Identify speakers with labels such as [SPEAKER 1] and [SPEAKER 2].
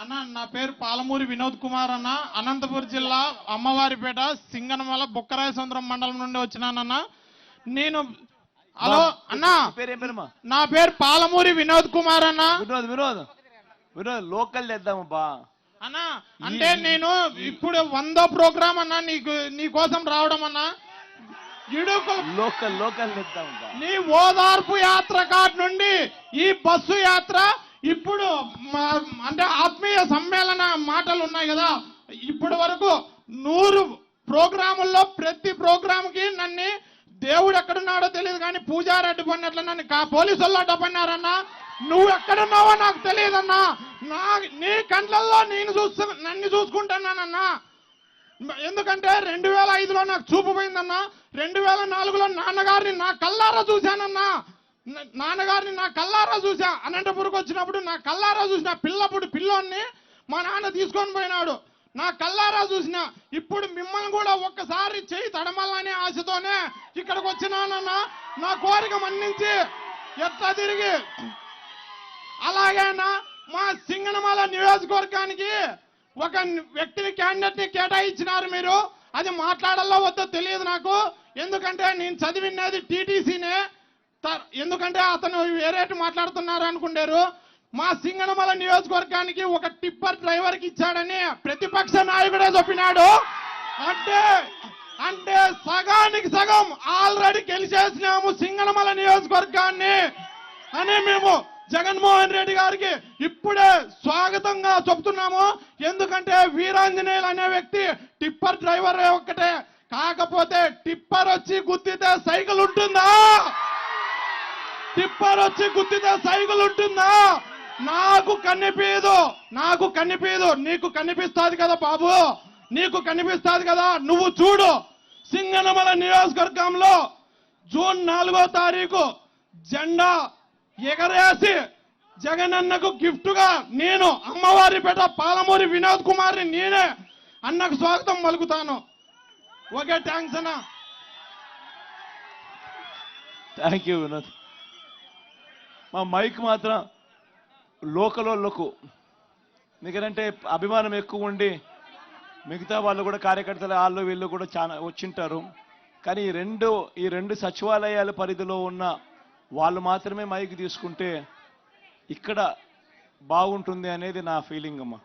[SPEAKER 1] అన్న నా పేరు పాలమూరి వినోద్ కుమార్ అన్న. అనంతపురం జిల్లా అమ్మవారిపేట సింగనమల బుక్కరాయ సుందరం మండలం నుండి వచ్చినానన్న. నేను హలో అన్న
[SPEAKER 2] నీ పేరు
[SPEAKER 1] పాలమూరి వినోద్ కుమార్ అన్న.
[SPEAKER 2] వినోద్ వినోద్ వినోద్ లోకల్ తెద్దాము బా.
[SPEAKER 1] అన్న అంటే నేను ఇప్పుడు వందో ప్రోగ్రామ్ అన్న నీకు నీ కోసం రావడం అన్న.
[SPEAKER 2] లోకల్ లోకల్
[SPEAKER 1] నీ ఓదార్పు యాత్ర కాట్ నుండి ఈ బస్సు యాత్ర ఇప్పుడు అంటే ఆత్మీయ సమ్మేళన మాటలు ఉన్నాయి కదా. ఇప్పటి వరకు నూరు ప్రోగ్రాముల్లో ప్రతి ప్రోగ్రామ్కి నన్ను దేవుడు ఎక్కడున్నాడో తెలియదు కానీ పూజారి అడ్డుపడినట్లు నన్ను కా పోలీసు వాళ్ళు అడ్డుపడినారన్నా? నువ్వు ఎక్కడున్నావో నాకు తెలియదన్నా. నా నీ కంట్లల్లో నేను చూస్తు నన్ను చూసుకుంటున్నానన్నా. ఎందుకంటే రెండు వేల ఐదులో నాకు చూపు పోయిందన్నా. రెండు వేల నాలుగులో నాన్నగారిని నా కల్లారా చూశానన్నా. నాన్నగారిని నా కల్లారా చూసా అనంతపురకు వచ్చినప్పుడు నా కల్లారా చూసిన పిల్లప్పుడు పిల్లోన్ని మా నాన్న తీసుకొని పోయినాడు. నా కల్లారా చూసిన ఇప్పుడు మిమ్మల్ని కూడా ఒక్కసారి చేయి తడమల్లనే ఆశతోనే ఇక్కడికి వచ్చినానన్న. నా కోరిక మన్నించి ఎట్లా తిరిగి. అలాగేనా మా సింగనమాల నియోజకవర్గానికి ఒక వ్యక్తిని క్యాండిడేట్ని కేటాయించినారు మీరు. అది మాట్లాడాలో వద్దో తెలియదు నాకు. ఎందుకంటే నేను చదివినది టీటీసీనే. ఎందుకంటే అతను వేరేటి మాట్లాడుతున్నారు అనుకుంటారు. మా సింగనమల నియోజకవర్గానికి ఒక టిప్పర్ డ్రైవర్కి ఇచ్చాడని ప్రతిపక్ష నాయకుడే చెప్పినాడు. అంటే అంటే సగానికి సగం ఆల్రెడీ గెలిచేసినాము సింగనమల నియోజకవర్గాన్ని అని మేము జగన్మోహన్ రెడ్డి గారికి ఇప్పుడే స్వాగతంగా చెప్తున్నాము. ఎందుకంటే వీరాంజనేయులు అనే వ్యక్తి టిప్పర్ డ్రైవర్ ఒక్కటే. కాకపోతే టిప్పర్ వచ్చి గుద్దితే సైకిల్ ఉంటుందా? టిప్పర్ వచ్చి గుద్దితే సైకిల్ ఉంటుందా నాకు కనిపించదు నాకు కనిపించదు నీకు కనిపిస్తాది కదా బాబు నీకు కనిపిస్తాది కదా నువ్వు చూడు. సింగనమల నియోజకవర్గంలో జూన్ నాలుగో తారీఖు జెండా ఎగరేసి జగనన్నకు గిఫ్ట్గా నేను అమ్మవారి పేట పాలమూరి వినోద్ కుమార్ని నేనే అన్నకు స్వాగతం పలుకుతాను. ఓకే థ్యాంక్స్ అన్న.
[SPEAKER 2] Thank you Vinod. మా మైక్ మాత్రం లోకల్ వాళ్ళకు ఎందుకంటే అభిమానం ఎక్కువ ఉండి మిగతా వాళ్ళు కూడా కార్యకర్తలు వాళ్ళు వీళ్ళు కూడా చాలా వచ్చింటారు. కానీ ఈ రెండు ఈ రెండు సచివాలయాల పరిధిలో ఉన్న వాళ్ళు మాత్రమే మైక్ తీసుకుంటే ఇక్కడ బాగుంటుంది అనేది నా ఫీలింగ్ అమ్మా.